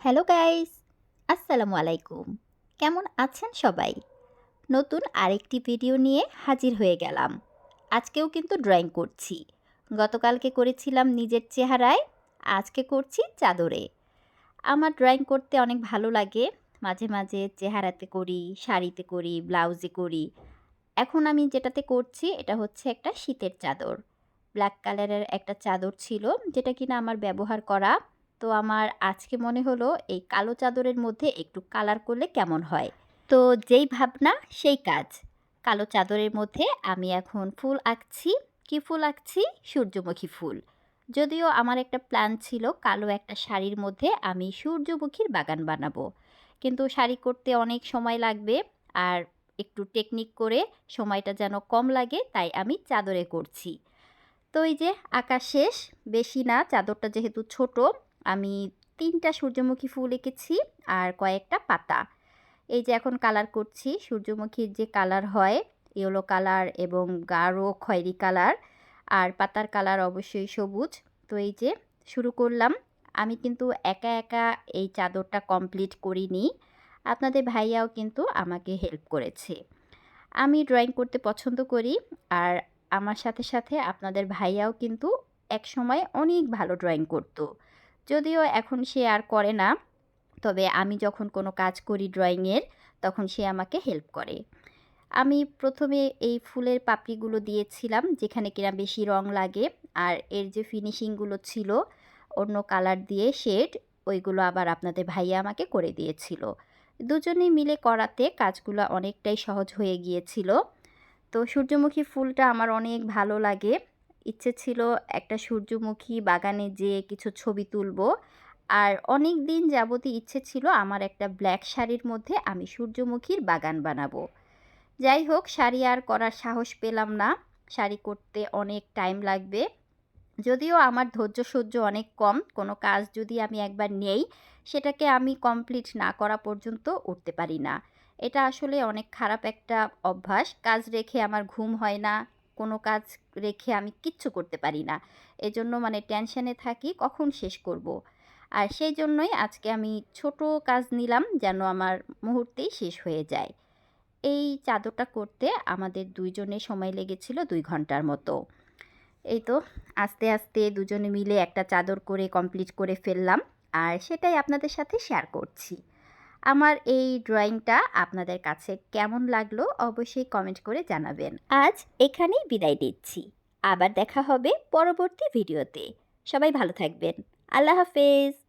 Hello guys, আসসালামু আলাইকুম। কেমন আছেন সবাই? নতুন আরেকটি ভিডিও নিয়ে হাজির হয়ে গেলাম। আজকেও কিন্তু ড্রয়িং করছি। গতকালকে করেছিলাম নিজের চেহারায়, আজকে করছি চাদরে। আমার ড্রয়িং করতে অনেক ভালো লাগে। মাঝে মাঝে চেহারাতে করি, শাড়িতে করি ব্লাউজে করি। এখন আমি যেটাতে করছি, এটা হচ্ছে একটা শীতের চাদর। ব্ল্যাক কালারের একটা চাদর ছিল, যেটা কিনা আমার ব্যবহার করা তো আমার আজকে মনে হলো এই কালো চাদরের মধ্যে একটু কালার করলে কেমন হয়? তো যেই ভাবনা, সেই কাজ। কালো চাদরের মধ্যে আমি এখন ফুল আঁকছি। কী ফুল আঁকছি? সূর্যমুখী ফুল। যদিও আমার একটা প্ল্যান ছিল কালো একটা শাড়ির মধ্যে আমি সূর্যমুখীর বাগান বানাবো। কিন্তু শাড়ি করতে অনেক সময় লাগবে আর একটু টেকনিক করে সময়টা যেন কম লাগে তাই আমি চাদরে করছি। তো এই যে আঁকা শেষ, বেশি না, চাদরটা যেহেতু ছোট আমি তিনটা সূর্যমুখী ফুল এঁকেছি আর কয়েকটা পাতা। এই যে এখন কালার করছি, সূর্যমুখীর যে কালার হয় ইয়েলো কালার এবং গাঢ় খয়েরি কালার আর পাতার কালার অবশ্যই সবুজ। তো এই যে শুরু করলাম। আমি কিন্তু একা একা এই চাদরটা কমপ্লিট করিনি। আপনাদের ভাইয়াও কিন্তু আমাকে হেল্প করেছে। আমি ড্রয়িং করতে পছন্দ করি আর আমার সাথে সাথে আপনাদের ভাইয়াও কিন্তু এক সময় অনেক ভালো ড্রয়িং করতো। যদিও এখন সে আর করে না, তবে আমি যখন কোনো কাজ করি ড্রয়িংয়ের, তখন সে আমাকে হেল্প করে। আমি প্রথমে এই ফুলের পাপড়িগুলো দিয়েছিলাম, যেখানে কিনা বেশি রং লাগে, আর এর যে ফিনিশিংগুলো ছিল, অন্য কালার দিয়ে শেড ওইগুলো আবার আপনাদের ভাইয়া আমাকে করে দিয়েছিল। দুজনেই মিলে করাতে কাজগুলো অনেকটাই সহজ হয়ে গিয়েছিল। তো সূর্যমুখী ফুলটা আমার অনেক ভালো লাগে। ইচ্ছে ছিল একটা সূর্যমুখী বাগানে যেয়ে কিছু ছবি তুলব। আর অনেক দিন যাবতই ইচ্ছে ছিল আমার একটা ব্ল্যাক শাড়ির মধ্যে আমি সূর্যমুখীর বাগান বানাবো। যাই হোক, শাড়ি আর করার সাহস পেলাম না। শাড়ি করতে অনেক টাইম লাগবে। যদিও আমার ধৈর্য সহ্য অনেক কম, কোনো কাজ যদি আমি একবার নেই, সেটাকে আমি কমপ্লিট না করা পর্যন্ত উঠতে পারি না। এটা আসলে অনেক খারাপ একটা অভ্যাস। কাজ রেখে আমার ঘুম হয় না। কোনো কাজ রেখে আমি কিচ্ছু করতে পারি না। এজন্য মানে টেনশনে থাকি, কখন শেষ করব। আর সেই জন্যই আজকে আমি ছোট কাজ নিলাম যেন আমার মুহূর্তেই শেষ হয়ে যায়। এই চাদরটা করতে আমাদের দুইজনের সময় লেগেছিল দুই ঘণ্টার মতো। এই তো, আস্তে আস্তে দুজনে মিলে একটা চাদর করে কমপ্লিট করে ফেললাম। আর সেটাই আপনাদের সাথে শেয়ার করছি। আমার এই ড্রয়িংটা আপনাদের কাছে কেমন লাগল অবশ্যই কমেন্ট করে জানাবেন। আজ এখানেই বিদায় দিচ্ছি আবার দেখা হবে পরবর্তী ভিডিওতে সবাই ভালো থাকবেন। আল্লাহ হাফেজ।